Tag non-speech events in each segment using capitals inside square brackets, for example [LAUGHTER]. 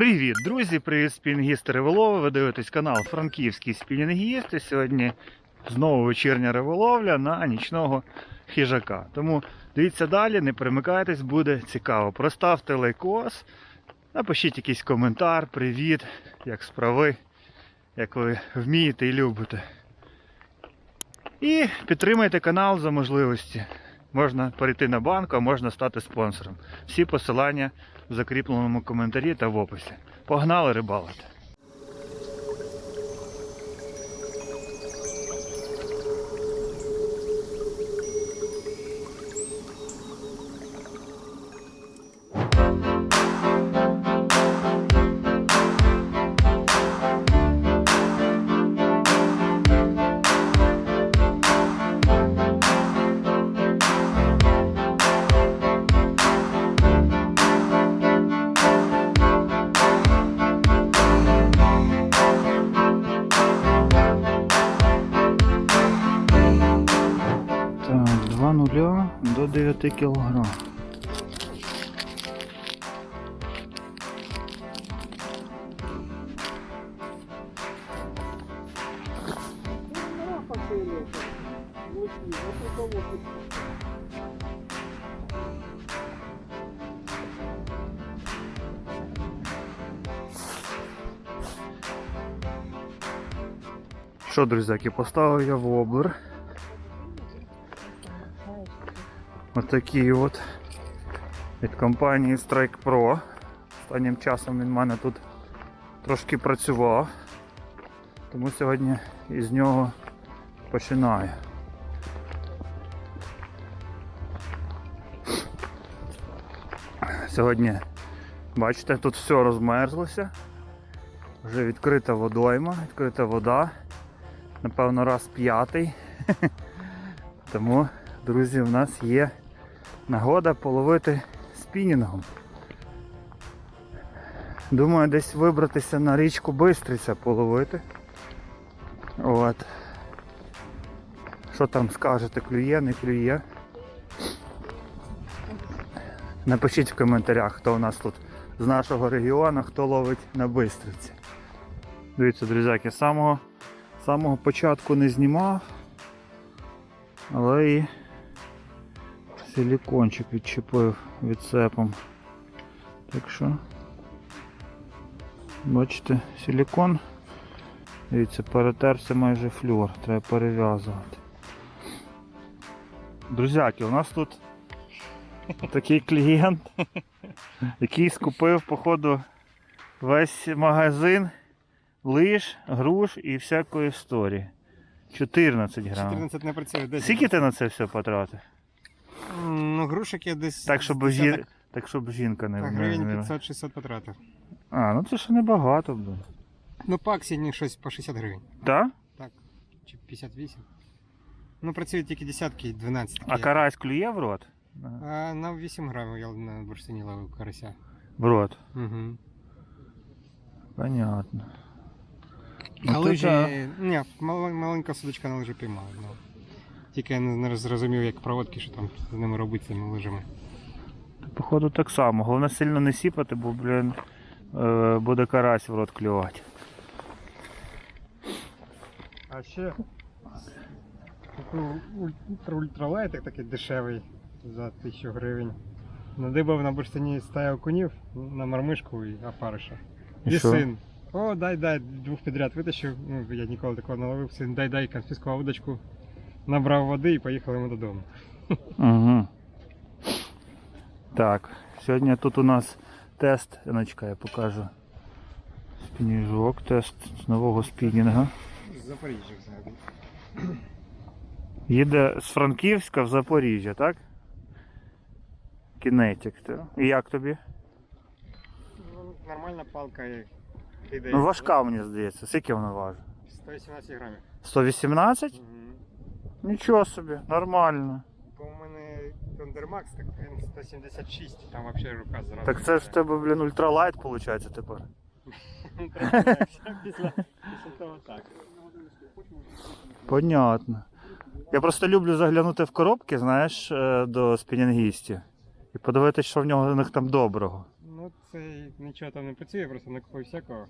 Привіт, друзі! Привіт, спінінгісти риболови. Ви дивитесь канал Франківський спінінгіст. І сьогодні знову вечірня риболовля на нічного хижака. Тому дивіться далі, не перемикайтесь, буде цікаво. Проставте лайкос, напишіть якийсь коментар, привіт, як справи, як ви вмієте і любите. І підтримайте канал за можливості. Можна перейти на банку, а можна стати спонсором. Всі посилання в закріпленому коментарі та в описі. Погнали рибалити! 9 кг. Що, друзяки, поставив я воблер. Отакий от від компанії Strike Pro. Останнім часом він в мене тут трошки працював. Тому сьогодні із нього починаю. Сьогодні, бачите, тут все розмерзлося. Вже відкрита водойма, відкрита вода. Напевно, раз п'ятий. [LAUGHS] Тому, друзі, в нас є нагода половити спінінгом. Думаю, десь вибратися на річку Бистриця половити. От. Що там скажете, клює, не клює? Напишіть в коментарях, хто у нас тут з нашого регіону, хто ловить на Бистриці. Дивіться, друзяки, з самого, самого початку не знімав, але і силікончик відчепив відцепом. Так що, бачите, силікон. Дивіться, перетерся майже флюр, треба перев'язувати. Друзяки, у нас тут [LAUGHS] такий клієнт, який скупив, походу, весь магазин лиш, груш і всякої історії. 14 грамів. 14 не працює, 10. Скільки ти на це все потратив? Ну, грушок я десь. Так, щоб, десяток- жі... так, щоб жінка не, Так, не, гривень не... 500-600 потратив. А, ну це ще небагато, блин. Ну, пак сьогодні щось по 60 гривень. Так? Так. Чи 58. Ну, працюють тільки десятки, 12. А карась клює в рот? А на 8 грамів я на бурштині ловив карася. В рот. Угу. Понятно. Ну, ти да. Ні, мал- маленька судочка на лижі піймала. Ну. Тільки я не, зрозумів, як проводки, що там з ними робити цими лижами. Походу так само. Головне сильно не сіпати, бо, блін, е, буде карась в рот клювати. А ще такий ультра ультралайтик такий дешевий за 1000 гривень. Надибав на бурштині стаю окунів на мармишку і опариша. І І, син. О, дай, дай, двох підряд витащив. Ну, я ніколи такого не ловив. Син, дай, дай, конфіскував удочку, набрав води і поїхали ми додому. Угу. Так, сьогодні тут у нас тест, Яночка, я покажу. Спініжок, тест з нового спінінга. З Запоріжжя взагалі. Їде з Франківська в Запоріжжя, так? Кінетик. так? І як тобі? Ну, нормальна палка і іде. Ну важка, мені здається. Скільки вона важить? 118 грамів. 118? Угу. Нічого собі, нормально. Бо у мене Кондермакс, так він 176, там взагалі рука зразу. Так це ж в тебе, блін, ультралайт виходить тепер. Після, після того так. Понятно. Я просто люблю заглянути в коробки, знаєш, е, до спінінгістів. І подивитися, що в нього у них там доброго. Ну, це нічого там не працює, просто накупив всякого.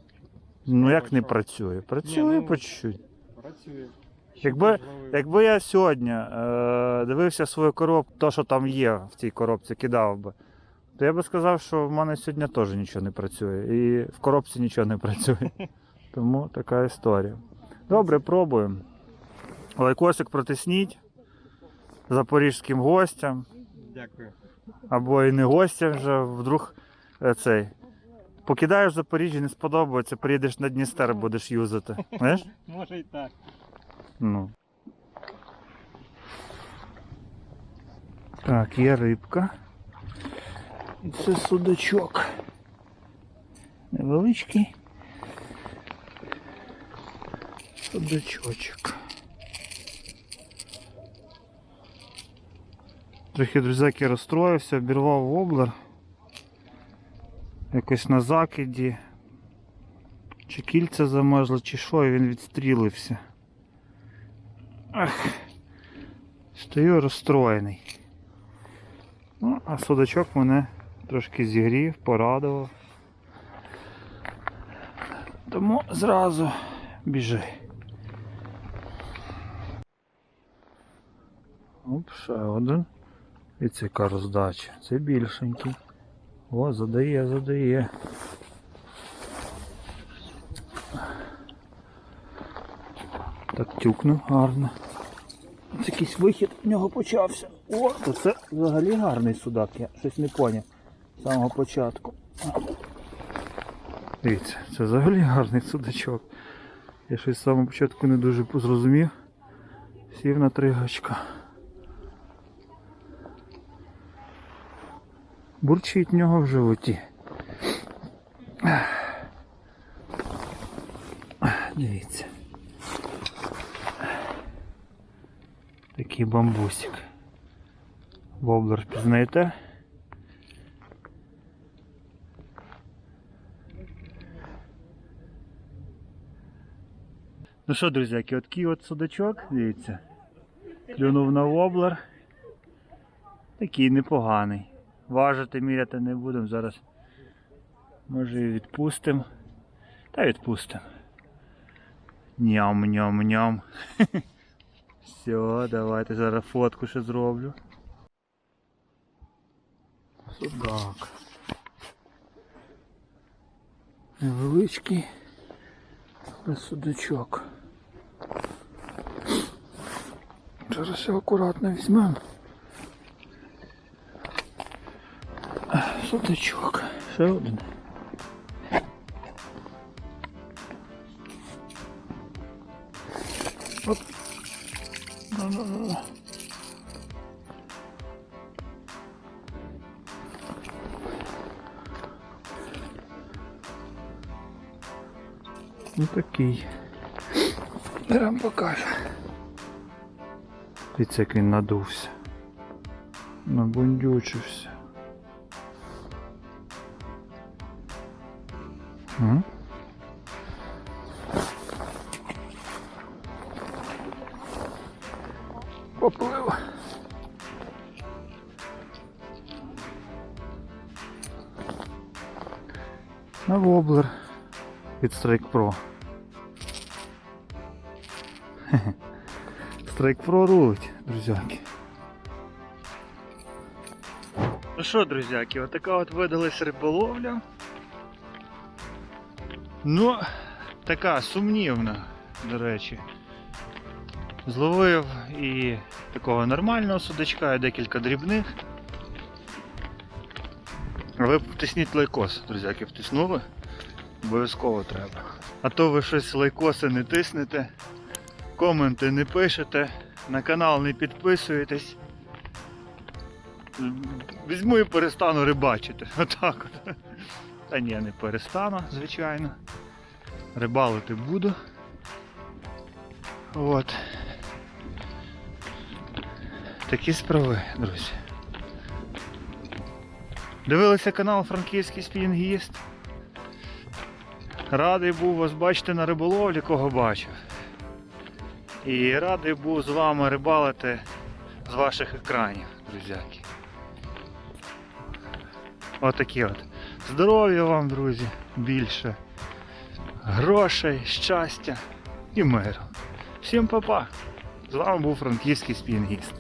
Ну як не працює? Працює ну, по чуть-чуть. Працює. Якби- Якби я сьогодні е, дивився свою коробку, то, що там є в цій коробці, кидав би, то я би сказав, що в мене сьогодні теж нічого не працює. І в коробці нічого не працює. [LAUGHS] Тому така історія. Добре, пробуємо. Лайкосик протисніть запорізьким гостям, Дякую. або і не гостям вже, вдруг е, цей. Покидаєш Запоріжжя, не сподобається, приїдеш на Дністер, будеш юзати. Знаєш? [LAUGHS] Може і так. Ну. Так, є рибка. І це судачок. Невеличкий. Судачочок. Трохи друзяки розстроївся, обірвав воблер. Якось на закиді. Чи кільця замерзли, чи що, і він відстрілився. Ах, стою розстроєний. Ну, а судачок мене трошки зігрів, порадував. Тому зразу біжи. Оп, ще один. І це яка роздача. Це більшенький. О, задає, задає. Так тюкнув гарно. Якийсь вихід в нього почався. О, то це взагалі гарний судак, я щось не поняв з самого початку. Дивіться, це взагалі гарний судачок. Я щось з самого початку не дуже зрозумів. Сів на три гачка. Бурчить в нього в животі. Дивіться. Такий бамбусик. Воблер пізнаєте? Ну що, друзяки, от такий от судачок, дивіться. Клюнув на воблер. Такий непоганий. Важити, міряти не будемо. Зараз може і відпустимо. Та відпустимо. Ням-ням-ням. [LAUGHS] Все, давайте зараз фотку ще зроблю. Судак. Невеличкий, але судачок. Зараз все акуратно візьмемо. Судачок. Ще один. Оп. Ну такий. Берем покаже. Дивіться, як він надувся. Набундючився. М? Поплив. На воблер від Strike Pro. [LAUGHS] Strike Pro рулить, друзяки. Ну що, друзяки, отака от видалась риболовля. Ну, така сумнівна, до речі. Зловив і такого нормального судачка, і декілька дрібних. Ви втисніть лайкос, друзяки, втиснули? Обов'язково треба. А то ви щось лайкоси не тиснете, коменти не пишете, на канал не підписуєтесь. Візьму і перестану рибачити. [LAUGHS] Отак от. Та ні, не перестану, звичайно. Рибалити буду. От. Такі справи, друзі. Дивилися канал Франківський спінінгіст. Радий був вас бачити на риболовлі, кого бачив. І радий був з вами рибалити з ваших екранів, друзяки. Отакі от. Здоров'я вам, друзі, більше. Грошей, щастя і миру. Всім па-па! З вами був франківський спінгіст.